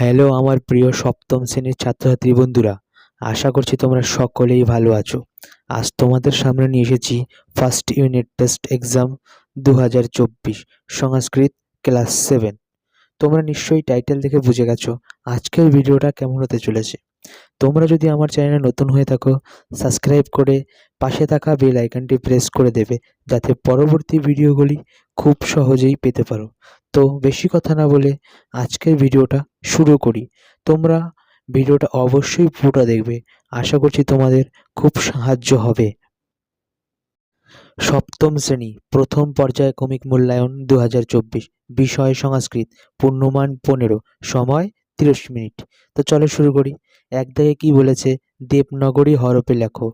Hello আমার প্রিয় সপ্তম শ্রেণির ছাত্রছাত্রী বন্ধুরা, আশা করছি তোমরা সকলেই ভালো আছো। আজ তোমাদের সামনে নিয়ে এসেছি ফার্স্ট ইউনিট টেস্ট এক্সাম দু হাজার চব্বিশ, সংস্কৃত ক্লাস সেভেন তোমরা নিশ্চয়ই টাইটেল দেখে বুঝে গেছো আজকের ভিডিওটা কেমন হতে চলেছে। তোমরা যদি আমার চ্যানেলে নতুন হয়ে থাকো সাবস্ক্রাইব করে পাশে থাকা বেল আইকনটি প্রেস করে দেবে, যাতে পরবর্তী ভিডিওগুলি খুব সহজেই পেতে পারো। তো বেশি কথা না বলে আজকের ভিডিওটা শুরু করি। তোমরা ভিডিওটা অবশ্যই পুরোটা দেখবে। আশা করছি তোমাদের খুব সাহায্য হবে। সপ্তম শ্রেণি, প্রথম পর্যায় কমিক মূল্যায়ন দু হাজার চব্বিশ, বিষয় সংস্কৃত, পূর্ণমান পনেরো, সময় তিরিশ মিনিট। তো চলো শুরু করি। এক দাগে কি বলেছে দেবনগরী হরপে লেখো।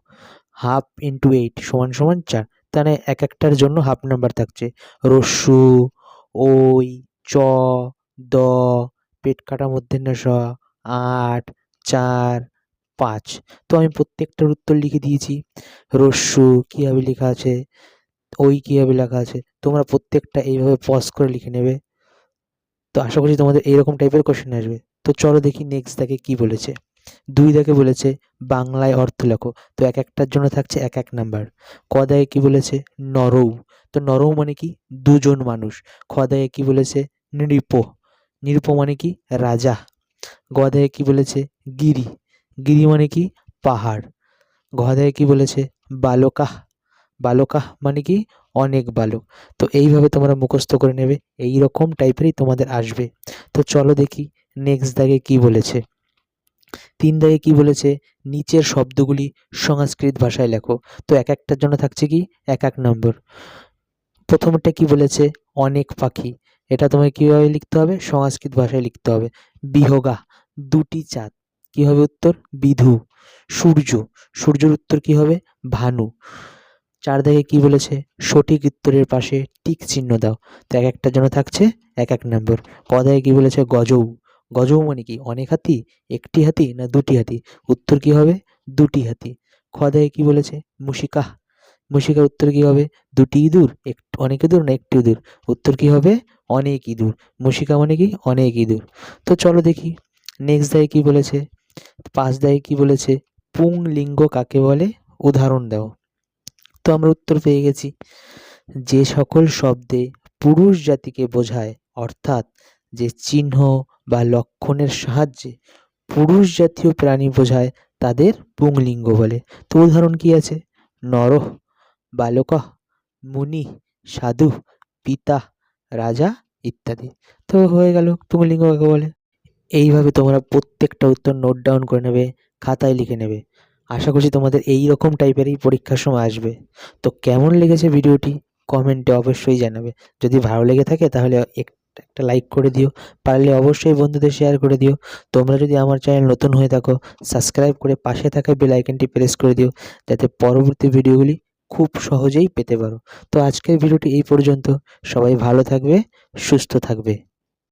হাফ ইন্টু এইট সমান সমান চার। তাহলে এক একটার জন্য হাফ নাম্বার থাকছে। রস্যু ওই, চ, দ, পেট কাটা মূর্ধন্য স, আট, চার, পাঁচ। তো আমি প্রত্যেকটার উত্তর লিখে দিয়েছি। রস্যু কীভাবে লেখা আছে? ওই কীভাবে লেখা আছে? তোমরা প্রত্যেকটা এইভাবে পজ করে লিখে নেবে। তো আশা করছি তোমাদের এইরকম টাইপের কোশ্চেন আসবে। তো চলো দেখি নেক্সট দেখে কি বলেছে। দুই দেখে বলেছে, বাংলায় অর্থ লেখো। তো এক একটার জন্য থাকছে এক এক নাম্বার ক দাগে কি বলেছে? নরৌ তো নরৌ মানে কি? দুজন মানুষ। খ দাগে কি বলেছে? নৃপ। নৃপ মানে কি? রাজা। গ দাগে কি বলেছে? গিরি। গিরি মানে কি? পাহাড়। দাগে কি বলেছে? বালকাহ বালকাহ মানে কি? অনেক বালক। তো এইভাবে তোমরা মুখস্থ করে নেবে। এই রকম টাইপেরই তোমাদের আসবে। তো চলো দেখি নেক্সট দাগে কি বলেছে। তিন দাগে কি বলেছে? নিচের শব্দগুলি সংস্কৃত ভাষায় লেখো। তো এক একটার জন্য থাকছে কি? এক এক নম্বর। প্রথমটা কি বলেছে? অনেক পাখি। এটা তোমায় কীভাবে লিখতে হবে? সংস্কৃত ভাষায় লিখতে হবে। বিহগা, দুটি চাঁদ। কী হবে উত্তর? বিধু। সূর্য, সূর্যের উত্তর কি হবে? ভানু। চার দাগে কি বলেছে? সঠিক উত্তরের পাশে টিক চিহ্ন দাও। তো এক একটার জন্য থাকছে এক এক নম্বর। ক দাগে কি বলেছে? গজৌ। গজৌ মানে কি? অনেক হাতি? একটি হাতি না দুটি হাতি? উত্তর কি হবে? দুটি হাতি। খ দাগে কি বলেছে? মুশিকাহ। মুশিকার উত্তর কি হবে? দুটি ইঁদুর এক অনেক ইঁদুর না একটি ইঁদুর। উত্তর কি হবে? অনেক ইঁদুর। মুশিকা মানে কি? অনেক ইঁদুর। তো চলো দেখি। নেক্সট দায়ে কি বলেছে? পাঁচ দায়ে কি বলেছে? পুংলিঙ্গ কাকে বলে? উদাহরণ দাও। তো আমরা উত্তর পেয়ে গেছি। যে সকল শব্দে পুরুষ জাতিকে বোঝায়, অর্থাৎ যে চিহ্ন বা লক্ষণের সাহায্যে পুরুষ জাতীয় প্রাণী বোঝায়, তাদের পুংলিঙ্গ বলে। তো উদাহরণ কি আছে? নরহ বালকঃ মুনি সাধু, পিতা, রাজা ইত্যাদি। তো হয়ে গেল পুংলিঙ্গ কাকে বলে? এইভাবে তোমরা প্রত্যেকটা উত্তর নোট ডাউন করে নেবে, খাতায় লিখে নেবে। আশা করছি তোমাদের এই রকম টাইপেরই পরীক্ষার সময় আসবে। তো কেমন লেগেছে ভিডিওটি কমেন্টে অবশ্যই জানাবে। যদি ভালো লেগে থাকে তাহলে এক- একটা লাইক করে দিও। পারলে অবশ্যই বন্ধুদের শেয়ার করে দিও। তোমরা যদি আমার চ্যানেল নতুন হয়ে থাকো সাবস্ক্রাইব করে পাশে থাকা বেল আইকনটি প্রেস করে দিও। যাতে পরবর্তী ভিডিওগুলি খুব সহজেই পেতে পারো। তো আজকের ভিডিওটি এই পর্যন্ত। সবাই ভালো থাকবে সুস্থ থাকবে।